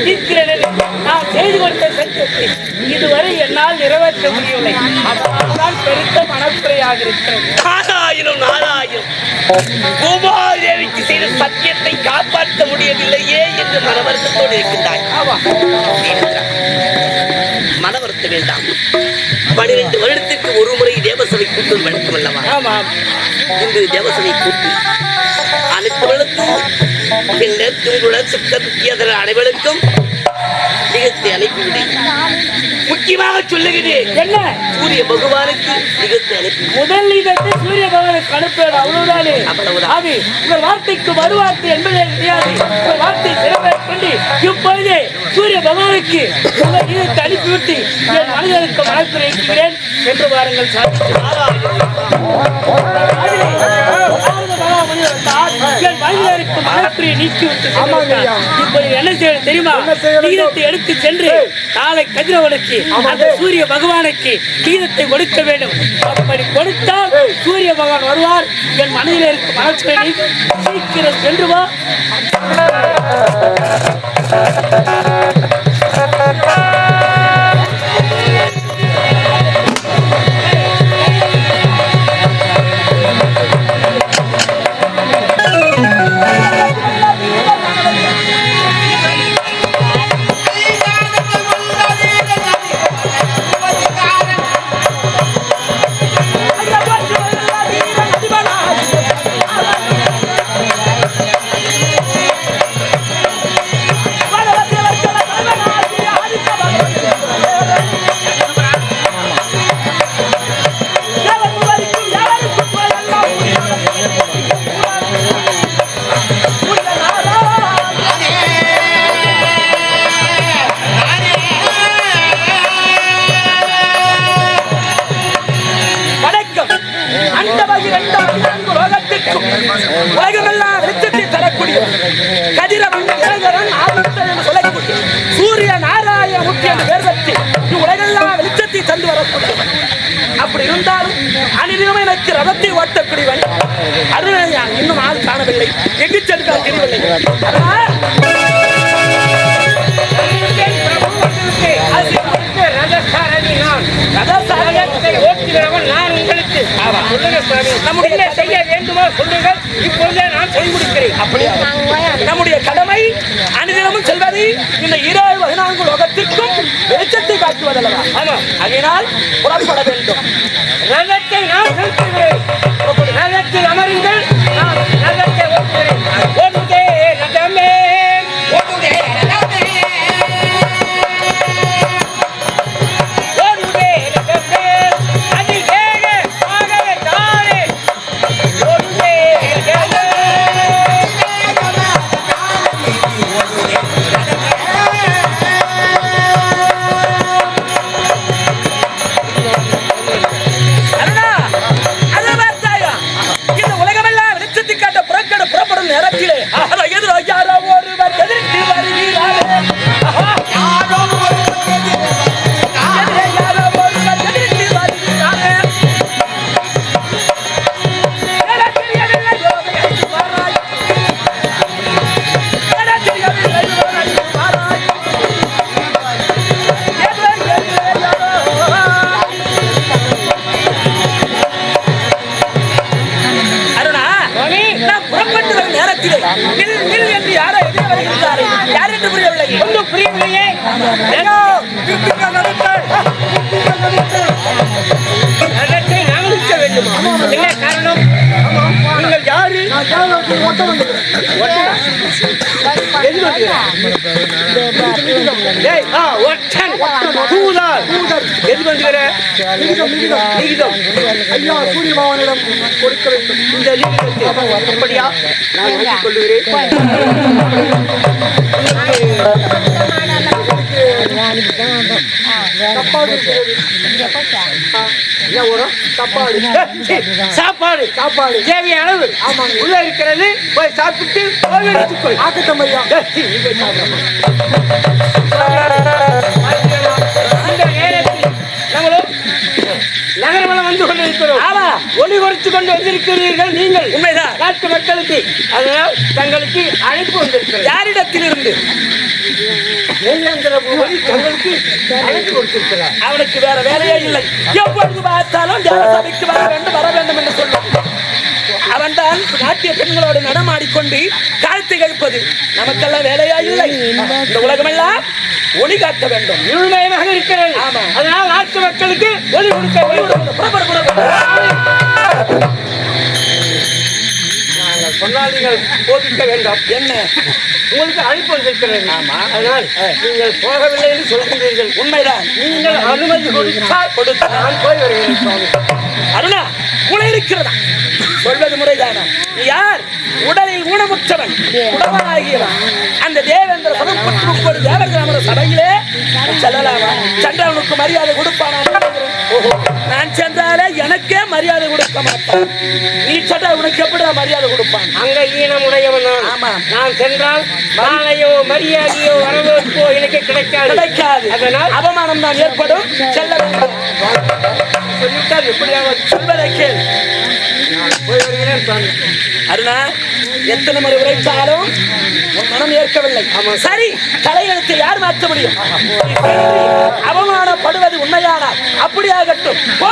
என்று நான் செய்து கொடுத்த சத்தியத்தை இதுவரை என்னால் நிறைவேற்ற முடியவில்லை. அதனால்தான் பெருத்த மனக்குறையாக இருக்கிறது நாராயணம் நாராயணம் பூமாதேவிக்கு செய்த சத்தியத்தை காப்பாற்ற முடியவில்லையே என்று மனவருத்தத்தோடு இருக்கின்றாய். வீரேந்திரா, மனவருத்த வேண்டாம் பனிரெண்டு வருடத்திற்கு ஒரு முறை தேவசபை கூட்டுவது வழக்கம் அல்லவா? இன்று தேவசபை கூட்டி அனைத்துகளுக்கும் பின்னர் துங்குள சுத்த துக்கியதர அனைவருக்கும் அனுப்பிவிடு. முக்கியமாக சொல்லுகிறேன் என்ன? சூரிய பகவானுக்கு அனுப்பி. முதல் இதத்தை சூரிய பகவானுக்கு அனுப்பேன் அவ்வளவுதானே. அது உங்கள் வார்த்தைக்கு மறுவார்த்தை என்பதே கிடையாது உங்கள் வார்த்தை சிறப்பேற்கொண்டு இப்பொழுதே சூரிய பகவானுக்கு உங்கள் அனுப்பிவிட்டு என் மனிதனுக்கு மனக்குறை இருக்கிறேன் என்று வாருங்கள் சாதித்து மனிதனுக்கு மனக்குறையை நீக்கிவிட்டு. இப்பொழுது என்ன செய்ய தெரியுமா? கீதத்தை எடுத்து சென்று நாளை கதிரவனுக்கு அந்த சூரிய பகவானுக்கு கீதத்தை கொடுக்க வேண்டும். அப்படி கொடுத்தால் சூரிய பகவான் வருவார். என் மனதில் இருக்கும் நீக்கி சீக்கிரம் சென்று வா. அருணையா இன்னும் ஆள் காணவில்லை. எங்கு சென்றால் தெரியவில்லை. நம்முடைய செய்ய வேண்டுமோ சொல்லுங்கள். இப்பொழுதே நான் செய்து அப்படியா நம்முடைய கடமை அனுதினமும் செல்வது இந்த இருபது பதினான்கு லோகத்திற்கும் வெளிச்சத்தை காட்டுவதல்லவா? ஆமா. அதனால் புறப்பட வேண்டும். ரதத்தை நான் செலுத்துகிறேன். ரதத்தில் அமருங்கள் நேரத்திலே வருகிறாரே யார் என்று புரியவில்லை. ஒன்றும் புரியவில்லையே. என்ன காரணம்? நீங்கள் யாரு? ஏய், பகவானிடம் கொடுக்க வேண்டும். இந்த. அப்படியா? நான் வாங்கிக் இருக்கிறது. என்ன வரும் தப்பாடு சாப்பாடு. சாப்பாடு. தேவையான அளவு. ஆமாங்க. உள்ள இருக்கிறது போய் சாப்பிட்டு போய் எடுத்துக்கொள் ஆக்கட்டும் ஐயா. அந்த நேரத்தில் நம்மளும் நகரமெல்லாம் வந்து கொண்டிருக்கிறோம். ஆமா. ஒளி குறைத்து கொண்டு வந்திருக்கிறீர்கள் நீங்கள். உண்மைதான். நாட்டு மக்களுக்கு அதனால் தங்களுக்கு அழைப்பு வந்திருக்கிறது. யாரிடத்திலிருந்து தேவேந்திர பூபதி தங்களுக்கு அழைப்பு கொடுத்திருக்கிறார் அவனுக்கு வேற வேலையே இல்லை. எப்பொழுது பார்த்தாலும் தேவ சபைக்கு வர வேண்டும் வர வேண்டும் என்று சொல்லுவான் அவன் தான் நாட்டிய பெண்களோடு நடமாடிக்கொண்டு காலத்தை கழிப்பது. நமக்கெல்லாம் வேலையா இல்லை. இந்த உலகமெல்லாம் ஒளி காட்ட வேண்டும். இருள்மயமாக இருக்கிறது. ஆமா. அதனால் நாட்டு மக்களுக்கு ஒளி கொடுக்க வேண்டும். சொன்னாலிகள் போதிக்க வேண்டாம். என்ன? உங்களுக்கு அழைப்பு வந்திருக்கிறது. அதனால் நீங்கள் போகவில்லை என்று சொல்கிறீர்கள் உண்மைதான். நீங்கள் அனுமதி கொடுத்தால் கொடுத்தால் நான் போய் வருகிறேன் அருணா உலை இருக்கிறதா? சொல்வது முறைதானா? யார்? உடலில் ஊனமுற்றவன் உடவனாகியவன் அந்த தேவேந்திர சமர்ப்பத்து முப்பது தேவர் கிராம சபையிலே செல்லலாமா? சென்றவனுக்கு மரியாதை கொடுப்பானா? கொடுக்க மாட்டான் நீ உனக்கு மரியாதை கொடுப்பான்? அங்க ஈனமுடையவன் நான் ஆமா. நான் சென்றால் மாலையோ மரியாதையோ வரவேற்போ எனக்கு கிடைக்காது. கிடைக்காது. அதனால் அவமானம் தான் ஏற்படும். செல்ல சொல்லிவிட்டால் எப்படியாவது சொல்வதை கேள். போய் வருகிறேன் சுவாமி அருணா எத்தனை முறை உரைத்தாலும் உன் மனம் ஏற்கவில்லை. சரி தலையெழுத்தை யார் மாற்ற முடியும்? அவமானப்படுவது உண்மையானால் அப்படியாகட்டும். போ.